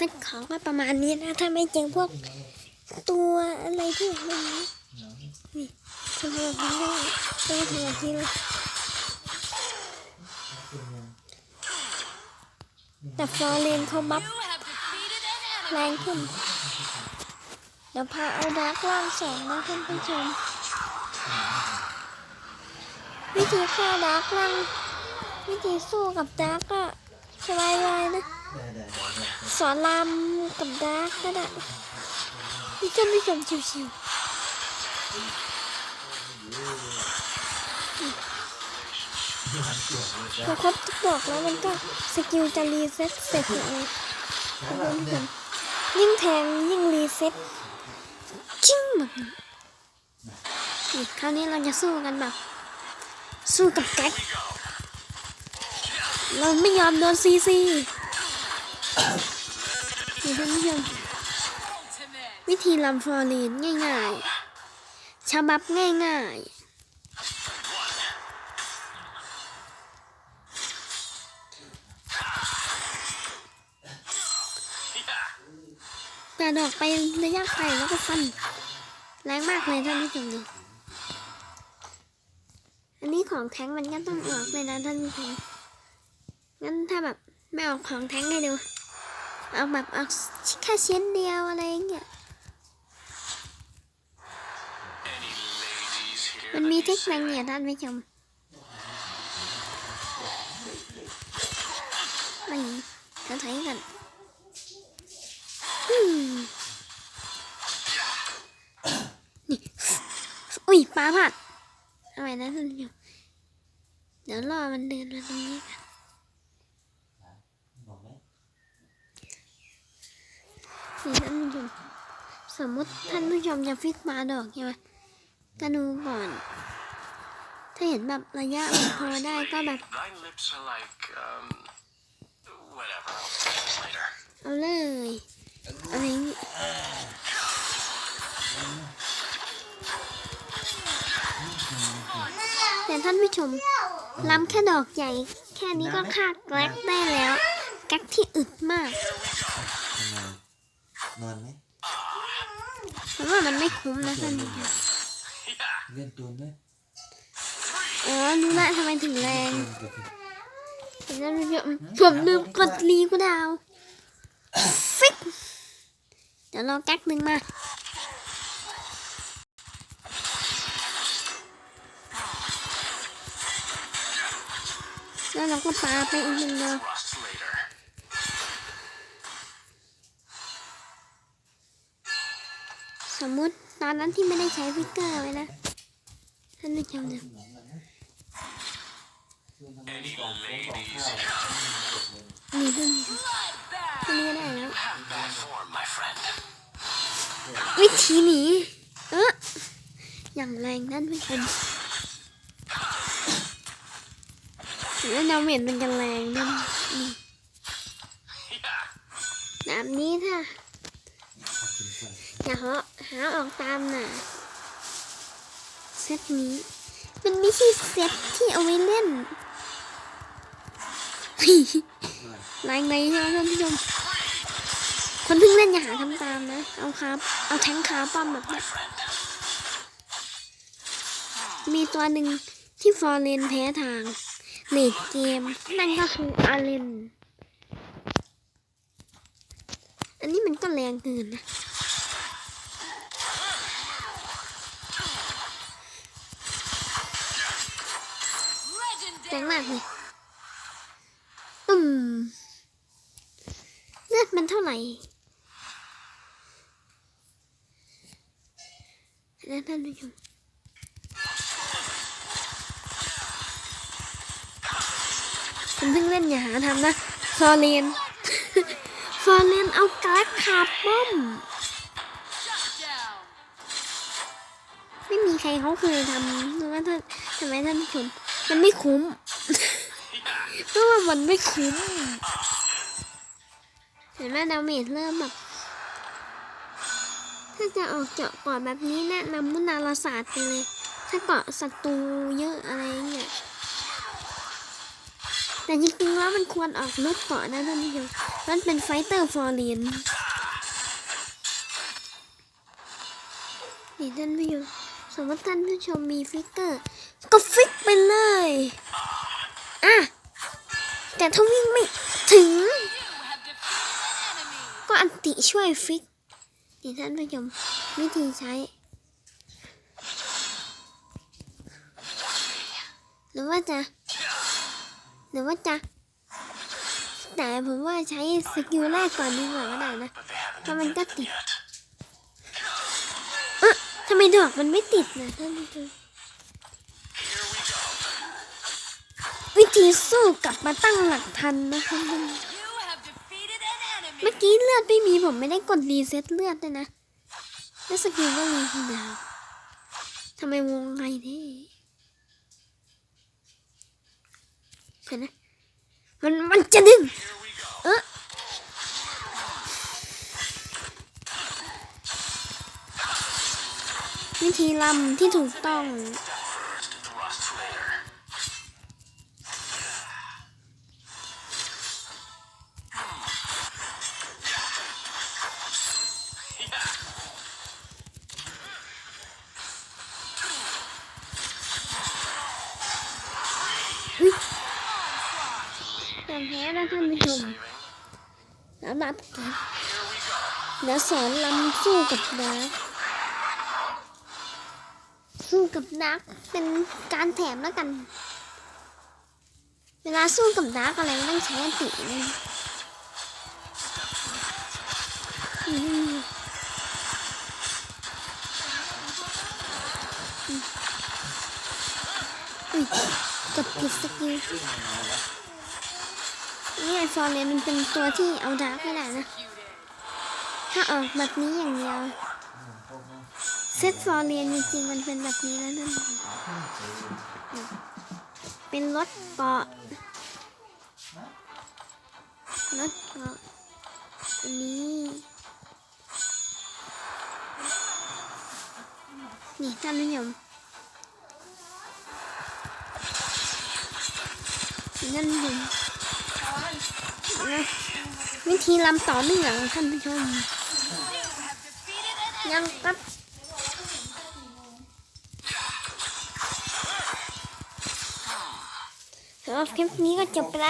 เซตของก็ประมาณนี้นะ ถ้าไม่เจอพวกตัวอะไรที่มันนี่ทำแบบนี้ได้ต้องทำแบบนี้เลยแต่ฟลอเรนเขาบัฟแรงขึ้น เดี๋ยวพาเอาดาร์กล่างสองนะท่านผู้ชม วิธีฆ่าดาร์กล่างวิธีสู้กับดาร์กก็สบายเลยนะ สอนรามกับดาร์กก็ได้นี่ท่านผู้ชมชิวๆพอครบทุกดอกแล้วมันก็สกิลจะรีเซ็ตเสร็จเลยแล้วแบบเนี่ยยิ่งแทงยิ่งรีเซ็ตจิ้งแบบนี้นี่คราวนี้เราจะสู้กันแบบ สู้กับแก๊กเราไม่ยอมโดนซีซีีท่านผู้ชมวิธีลำฟลอรีนง่ายๆฉบับง่ายๆแต่ดอกไประยะไกลแล้วก็ฟันแรงมากเลยท่านผู้ชมดูอันนี้ของแท้งมันก็ต้องออกเลยนะท่านผู้ชมงั้นถ้าแบบไม่ออกของแท้งให้ดู เอาแบบเอาแค่ชิ้นเดียวอะไรอย่างเงี้ย มันมีเทคนิคเนี่ยท่านผู้ชมไม่จะถอยกันนี่อุ้ยปลาผัดเอาไว้นะท่านผู้ชมเดี๋ยวรอมันเดินมาตรงนี้กัน บอกไหม นี่ท่านผู้ชมสมมุติท่านผู้ชมจะฟิกปลาดอกใช่ไหมก็ดูก่อน ถ้าเห็นแบบระยะมันพอได้ก็แบบ Thy lips are like, um, whatever. I'll say this later. เอาเลยอะไรอย่างงี้แต่ท่านผู้ชมล้ำแค่ดอกใหญ่ แค่นี้ก็ฆ่าแกล็กได้แล้ว แกล็กที่อึดมากทำไม นอนไหมเพราะว่ามันไม่คุ้มนะท่านผู้ชมเล่นตูนไหมอ๋อรู้ละทำไมถึงแรงเล่นกับพี่เดี๋ยวท่านผู้ชมผมลืมกดรีกูดาวฟิกเดี๋ยวรอแก๊กหนึ่งมาแล้วเราก็ปาไปอีกหนึ่งดอก มมุติตอนนั้นที่ไม่ได้ใช้ฟิกเกอร์ไว้นะท่านผู้ชมดู Any ladies นี่ท่านผู้ชมแค่นี้ก็ได้แล้ววิธีหนีเอออย่างแรงท่นผู้ชมแล้วดาเหมจมันจะแรงนั่นนี่ Yeah. แบบนี้ถ้ากินไฟอย่าหา หาออกตามน่ะเซตนี้ มันไม่ใช่เซตที่เอาไว้เล่นแรงในใช่ไหมท่านผู้ชม คนเพิ่งเล่นอย่าหาทำตามนะ เอาครับ เอาแทงคาป้อมแบบนี้มีตัวหนึ่งที่ฟอร์เรนแพ้ทางเลดเกม นั่นก็คืออาเลนอันนี้มันก็แรงเกินนะ แรงมากเลยอืมเลือดมันเท่าไหร่นะท่านผู้ชมผมเพิ่งเล่นอย่าหาทำนะฟอร์เรนฟอร์เรนเอาการ์ดคาร์ป้อมไม่มีใครเขาเคยทำรู้ว่าท่านทำไมท่านผู้ชม มันไม่คุ้มเพราะว่ามันไม่คุ้ม เห็นไหมดาเมจเริ่มแบบถ้าจะออกเจาะก่อนแบบนี้แนะนำมุนาราศาสตร์ไปเลย ถ้าเกาะศัตรูเยอะอะไรเงี้ยแต่จริงๆแล้วมันควรออกลูกเกาะนะท่านผู้ชมมันเป็นไฟเตอร์ฟอร์เรียนนี่ท่านผู้ชมส มมติท่านผู้ชมมีฟิกเกอร์ ก็ฟิกไปเลย อะ แต่ถ้าวิ่งไม่ถึง ก็อันติช่วยฟิกนี่ท่านผู้ชมวิธีใช้ หรือว่าจะหรือว่าจะแต่ผมว่าใช้สกิลแรกก่อนดีกว่าก็ได้นะ But they haven't ถ้ามันก็ติด ทำไมดอกมันไม่ติดนะท่านผู้ชม Here we go. วิธีสู้กลับมาตั้งหลักทันนะคะท่าน You have defeated an enemy. เมื่อกี้เลือดไม่มีผมไม่ได้กดรีเซ็ตเลือดด้วยนะแล้วสกิลก็รีทีดาวทำไมวงไงนี่เห็นไหมมันมันจะดึง Here we go. เออ วิธีลำที่ถูกต้อง First, thrust later. แต่แพ้นะท่านผู้ชมแล้วนับกันแล้วสอนลำสู้กับนัก สู้กับนักเป็นการแถมแล้วกัน เวลาสู้กับนักอะไรไม่ต้องใช้อันติเลยอืมอุ้ยกดผิดสกิลนี่ไอฟอร์เรนมันเป็นตัวที่เอาดาร์กไม่ได้นะ ถ้าออกแบบนี้อย่างเดียว เซตฟอร์เรียนจริงๆมันเป็นแบบนี้แล้วนั่นเป็นรถเกาะรถเกาะอันนี้นี่ท่านผู้ชมนั่นเองวิธีลำต่อเนื่องท่านผู้ชมยังครับสำหรับคลิปนี้ก็จบ ไปแล้ว